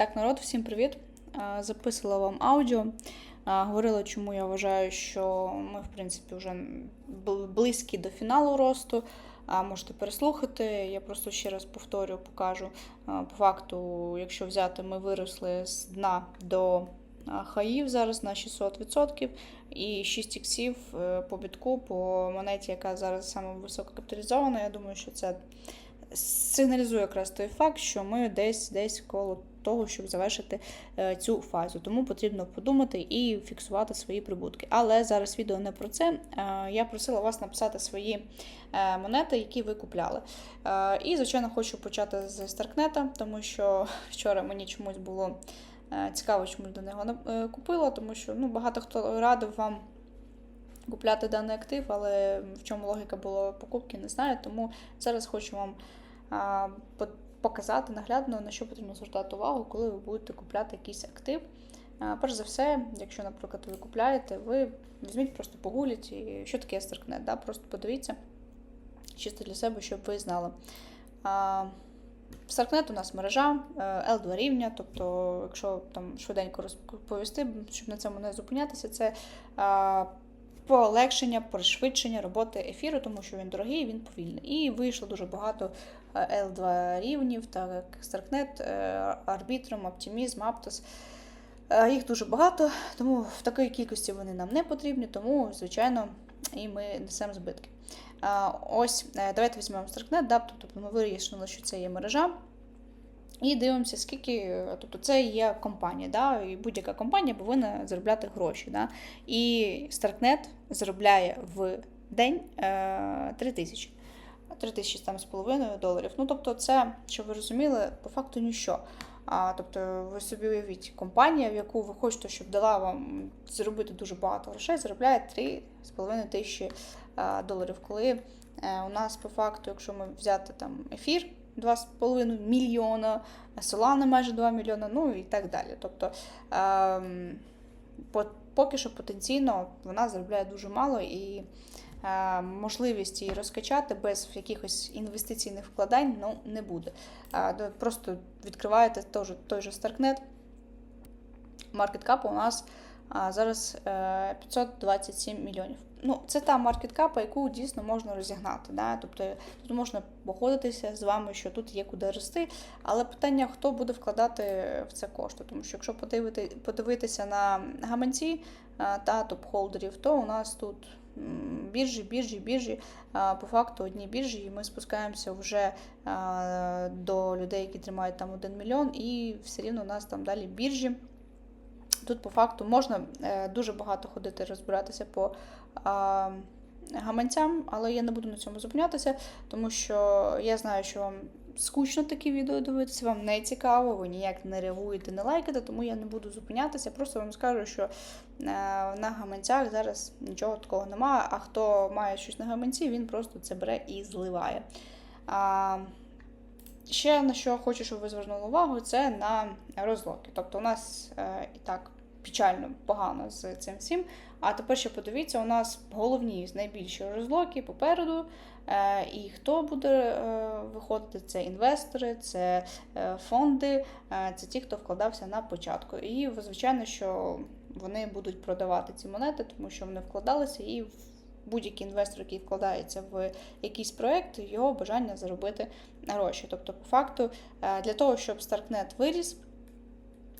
Так, народ, всім привіт. Е, Записала вам аудіо. Е, Говорила, чому я вважаю, що ми, в принципі, вже близькі до фіналу росту. Можете переслухати. Я просто ще раз повторю, покажу. Е, По факту, якщо взяти, ми виросли з дна до е, хаїв зараз на 600%. І 6 іксів е, по бітку, по монеті, яка зараз саме висококапіталізована. Я думаю, що це сигналізує якраз той факт, що ми десь десь коло того, щоб завершити е, цю фазу. Тому потрібно подумати і фіксувати свої прибутки. Але зараз відео не про це. Е, Я просила вас написати свої е, монети, які ви купляли. І, звичайно, хочу почати з Старкнета, тому що вчора мені чомусь було. Цікаво, чому до нього купила, тому що ну, багато хто радив вам купляти даний актив, але в чому логіка була покупки, не знаю. Тому зараз хочу вам показати наглядно, на що потрібно звертати увагу, коли ви будете купляти якийсь актив. Перш за все, якщо, наприклад, ви купляєте, ви візьміть просто погуліть, і що таке Старкнет, да? просто подивіться, чисто для себе, щоб ви знали. Старкнет у нас мережа е, L2 рівня, тобто, якщо там швиденько розповісти, щоб на цьому не зупинятися, це полегшення, пришвидшення роботи ефіру, тому що він дорогий, він повільний. І вийшло дуже багато е, L2 рівнів, так е, Arbitrum, Optimism, Aptos. Е, Їх дуже багато, тому в такій кількості вони нам не потрібні, тому, звичайно, і ми несемо збитки. Ось, е, давайте візьмемо Starknet, да, тобто ми вирішили, що це є мережа. І дивимося, скільки, е, тобто це є компанія, да, і будь-яка компанія повинна заробляти гроші. Да, і Starknet заробляє в день е, 3 тисячі. 3 тисячі там з половиною доларів. Ну, тобто, це, щоб ви розуміли, по факту ніщо. А, тобто, ви собі уявіть, компанія, в яку ви хочете, щоб дала вам заробити дуже багато грошей, заробляє 3,5 тисячі е, доларів. Коли е, у нас по факту, якщо ми взяти там ефір, 2,5 мільйона, Solana майже 2 мільйона, ну і так далі. Тобто ем, по- поки що потенційно вона заробляє дуже мало і е, можливість її розкачати без якихось інвестиційних вкладань ну, не буде. Е, Просто відкриваєте той же, Starknet. Маркет кап у нас зараз е, 527 мільйонів. Ну, це та маркеткапа, яку дійсно можна розігнати. Да? Тобто тут можна походитися з вами, що тут є куди рости, але питання, хто буде вкладати в це кошти. Тому що якщо подивити, подивитися на гаманці та топ-холдерів, то у нас тут біржі, біржі, біржі. По факту одні біржі, і ми спускаємося вже до людей, які тримають там 1 мільйон, і все рівно у нас там далі біржі. Тут по факту можна е, дуже багато ходити розбиратися по гаманцям, але я не буду на цьому зупинятися, тому що я знаю, що вам скучно такі відео дивитися, вам не цікаво, ви ніяк не реагуєте, не лайкаєте, тому я не буду зупинятися. Просто вам скажу, що е, на гаманцях зараз нічого такого немає, а хто має щось на гаманці, він просто це бере і зливає. Ще на що хочу, щоб ви звернули увагу, це на розлоки. Тобто у нас е, і так печально погано з цим всім. А тепер ще подивіться, у нас головні з найбільші розлоки попереду. Е, і хто буде е, виходити? Це інвестори, це е, фонди, е, це ті, хто вкладався на початку. І звичайно, що вони будуть продавати ці монети, тому що вони вкладалися і будь-який інвестор, який вкладається в якийсь проект, його бажання заробити гроші. Тобто, по факту, е, для того, щоб Starknet виріс,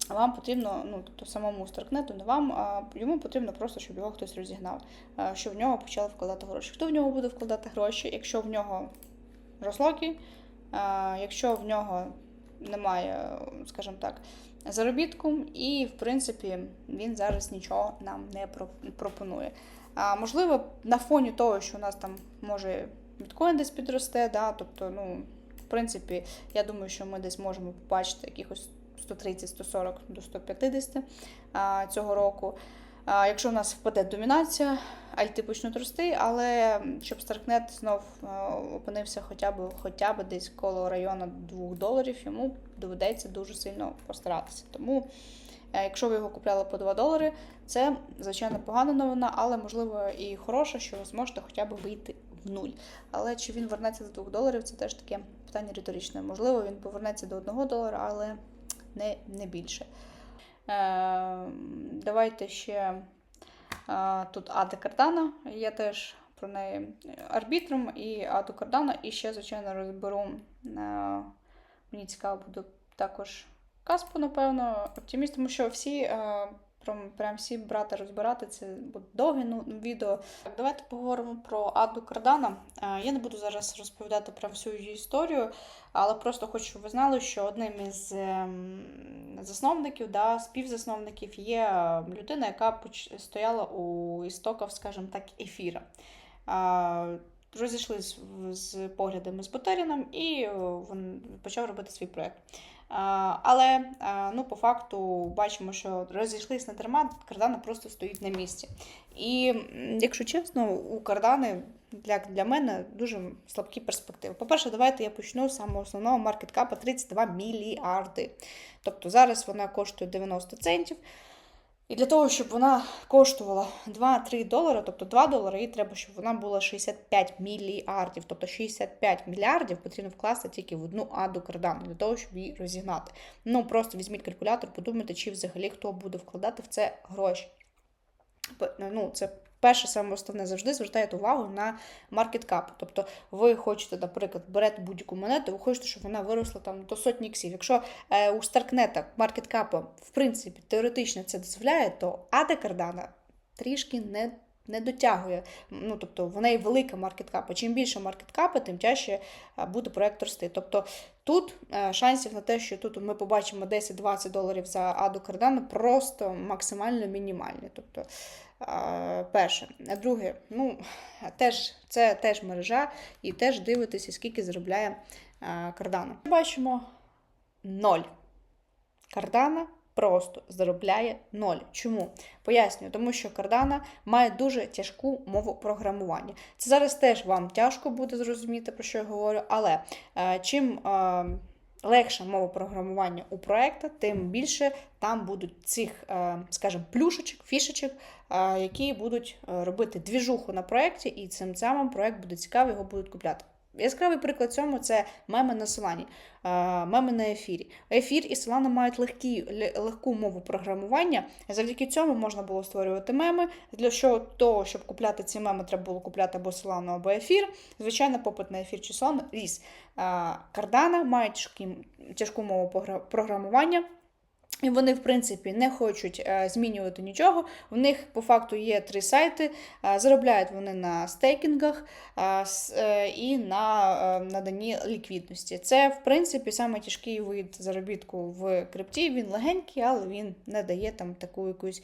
вам потрібно, ну тобто самому Старкнету, не вам, а йому потрібно просто, щоб його хтось розігнав, е, щоб в нього почали вкладати гроші. Хто в нього буде вкладати гроші, якщо в нього розлоки, е, якщо в нього немає, скажімо так, заробітку, і в принципі він зараз нічого нам не пропонує. А, можливо, на фоні того, що у нас там може біткоін десь підросте, да, тобто, ну, в принципі, я думаю, що ми десь можемо побачити якихось 130-140 до 150 а, цього року. А, якщо в нас впаде домінація, альти почнуть рости, але щоб Starknet знов опинився хоча б, хоча б десь коло району 2 доларів, йому доведеться дуже сильно постаратися. Тому, якщо ви його купляли по 2 долари, це, звичайно, погана новина, але можливо і хороша, що ви зможете хоча б вийти в нуль. Але чи він вернеться до 2 доларів, це теж таке питання риторичне. Можливо, він повернеться до 1 долара, але не, не більше. Е, давайте ще е, тут Ада Кардана. Я теж про неї арбітром і Аду Кардана. І ще, звичайно, розберу. Е, мені цікаво буде також Каспу, напевно, оптиміст, тому що всі. Е, Прям, прям всі брати розбирати це буде довге ну, відео. Так, давайте поговоримо про Аду Кардана. Е, Я не буду зараз розповідати про всю її історію, але просто хочу, щоб ви знали, що одним із ем, засновників, да, співзасновників є е, людина, яка стояла у істоках, скажімо так, ефіра. Розійшлись з поглядами з Бутеріном, і він почав робити свій проєкт. Але ну, по факту бачимо, що розійшлись на дарма, кардана просто стоїть на місці. І якщо чесно, у кардани для, для мене дуже слабкі перспективи. По-перше, давайте я почну з самого основного маркеткапа 32 мільярди. Тобто зараз вона коштує 90 центів. І для того, щоб вона коштувала 2-3 долари, тобто 2 долари, їй треба, щоб вона була 65 мільярдів. Тобто 65 мільярдів потрібно вкласти тільки в одну аду кардану для того, щоб її розігнати. Ну просто візьміть калькулятор, подумайте, чи взагалі хто буде вкладати в це гроші. Ну, це перше саме основне завжди звертайте увагу на маркеткап. Тобто ви хочете, наприклад, берете будь-яку монету, ви хочете, щоб вона виросла там до сотні іксів. Якщо е, у Старкнета маркеткапа, в принципі, теоретично це дозволяє, то Ада Кардана трішки не. Не дотягує, ну тобто в неї велика маркеткапа. Чим більше маркеткапа, тим тяжче е, буде проект рости. Тобто тут е, шансів на те, що тут ми побачимо 10-20 доларів за Аду Кардана, просто максимально мінімальні. Тобто, перше. А друге, ну теж це теж мережа, і теж дивитися, скільки заробляє Кардана. Бачимо ноль. Кардана просто заробляє ноль. Чому? Пояснюю, тому що Кардана має дуже тяжку мову програмування. Це зараз теж вам тяжко буде зрозуміти, про що я говорю, але е, чим е, легша мова програмування у проєкта, тим більше там будуть цих, е, скажімо, плюшечок, фішечок, які будуть е, робити двіжуху на проєкті, і цим самим проєкт буде цікавий, його будуть купляти. Яскравий приклад цьому це меми на Солані, меми на ефірі. Ефір і Solana мають легкі, легку мову програмування. Завдяки цьому можна було створювати меми. Для того, щоб купляти ці меми, треба було купляти або Solana, або ефір. Звичайно, попит на ефір чи Solana ріс. Cardano мають тяжку мову програмування. І вони, в принципі, не хочуть е, змінювати нічого. В них по факту є три сайти. Е, заробляють вони на стейкінгах е, і на наданні ліквідності. Це, в принципі, саме вид заробітку в крипті. Він легенький, але він не дає там таку якусь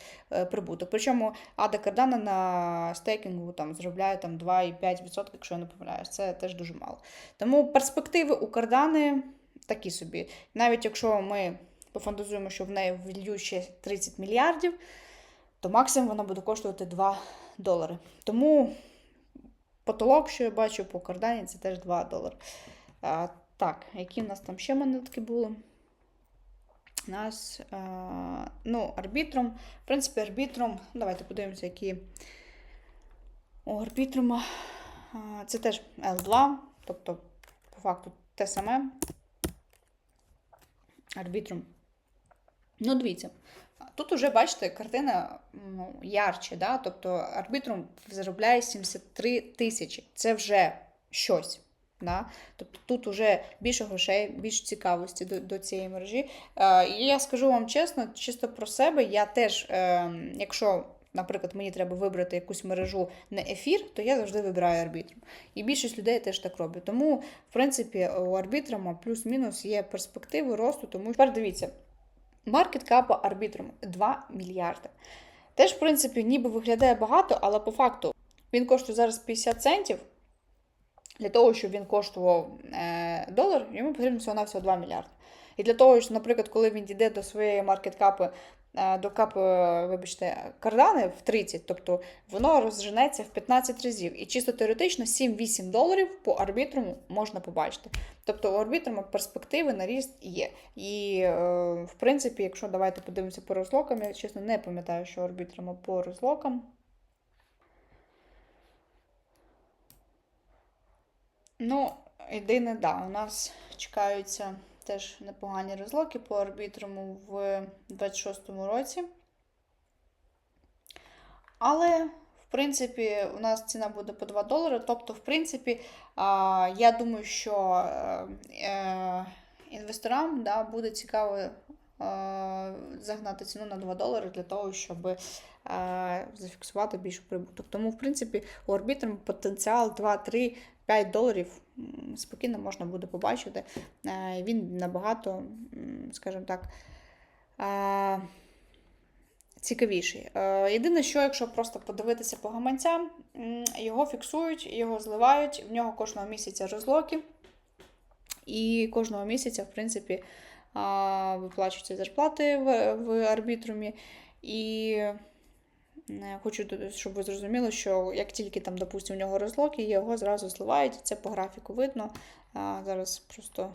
прибуток. Причому Ада Кардана на стейкінгу там заробляє там 2,5%, якщо я не помиляюсь. Це теж дуже мало. Тому перспективи у Кардани такі собі. Навіть якщо ми пофантазуємо, що в неї влью ще 30 мільярдів, то максимум вона буде коштувати 2 долари. Тому потолок, що я бачу по кардані, це теж 2 долари. А, так, які в нас там ще монетки були? У нас, а, ну, арбітром. В принципі, арбітром. Давайте подивимося, які у арбітрума. Це теж L2, тобто, по факту, те саме. Арбітрум. Ну, дивіться, тут уже, бачите, картина ну, ярче, да? тобто арбітрум заробляє 73 тисячі. Це вже щось. Да? Тобто тут вже більше грошей, більше цікавості до, до цієї мережі. Е, і я скажу вам чесно, чисто про себе, я теж, е, якщо, наприклад, мені треба вибрати якусь мережу не ефір, то я завжди вибираю арбітрум. І більшість людей теж так роблять. Тому, в принципі, у арбітрума плюс-мінус є перспективи росту, тому тепер дивіться. Маркет капа арбітром 2 мільярди. Теж, в принципі, ніби виглядає багато, але по факту він коштує зараз 50 центів. Для того, щоб він коштував е, долар, йому потрібно всього навсього 2 мільярди. І для того, що, наприклад, коли він дійде до своєї маркет-капи, до капи, вибачте, кардани в 30, тобто воно розженеться в 15 разів. І чисто теоретично 7-8 доларів по арбітруму можна побачити. Тобто у арбітрума перспективи на ріст є. І, е, в принципі, якщо давайте подивимося по розлокам, я чесно не пам'ятаю, що у арбітрума по розлокам. Ну, єдине, да, у нас чекаються теж непогані розлоки по арбітруму в 26-му році. Але, в принципі, у нас ціна буде по 2 долари. Тобто, в принципі, я думаю, що е, е, інвесторам да, буде цікаво е, загнати ціну на 2 долари для того, щоб зафіксувати більшу прибуток. Тому, в принципі, у арбітру потенціал 2, 3, 5 доларів спокійно можна буде побачити. Е, Він набагато, скажімо так, е, цікавіший. Е, Єдине, що якщо просто подивитися по гаманцям, його фіксують, його зливають, в нього кожного місяця розлоки. І кожного місяця, в принципі, виплачуються зарплати в, арбітрумі. І хочу, щоб ви зрозуміли, що як тільки там, допустимо, у нього розлоки, його зразу зливають. Це по графіку видно. Зараз просто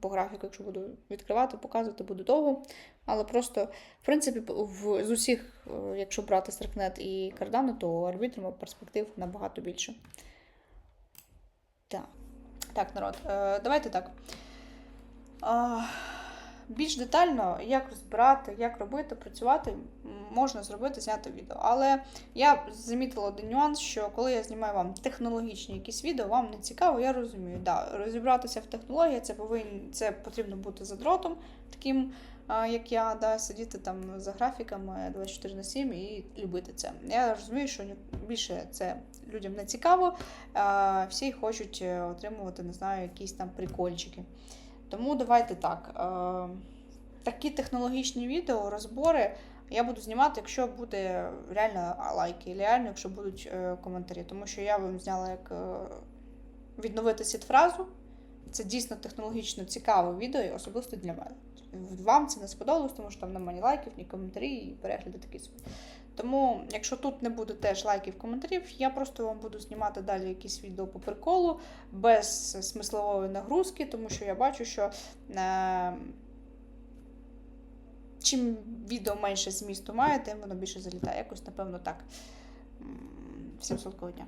по графіку, якщо буду відкривати, показувати, буде довго. Але просто, в принципі, в, з усіх, е, якщо брати Старкнет і Cardano, то у арбітрума перспектив набагато більше. Так. Так, народ, е, давайте так. Більш детально, як розбирати, як робити, працювати, можна зробити, зняти відео. Але я замітила один нюанс, що коли я знімаю вам технологічні якісь відео, вам не цікаво, я розумію. Да, розібратися в технології, це повинен, це потрібно бути задротом, таким, як я, да, сидіти там за графіками 24 на 7 і любити це. Я розумію, що більше це людям не цікаво. Всі хочуть е, отримувати, не знаю, якісь там прикольчики. Тому давайте так. Е, такі технологічні відео, розбори я буду знімати, якщо буде реально лайки, реально, якщо будуть е, коментарі. Тому що я вам зняла як е, відновити сіт-фразу. Це дійсно технологічно цікаве відео, особисто для мене. Вам це не сподобалось, тому що там немає ні лайків, ні коментарі, і перегляди такі собі. Тому, якщо тут не буде теж лайків, коментарів, я просто вам буду знімати далі якісь відео по приколу, без смислової нагрузки, тому що я бачу, що е, чим відео менше змісту має, тим воно більше залітає. Якось, напевно, так. Всім солодкого дня.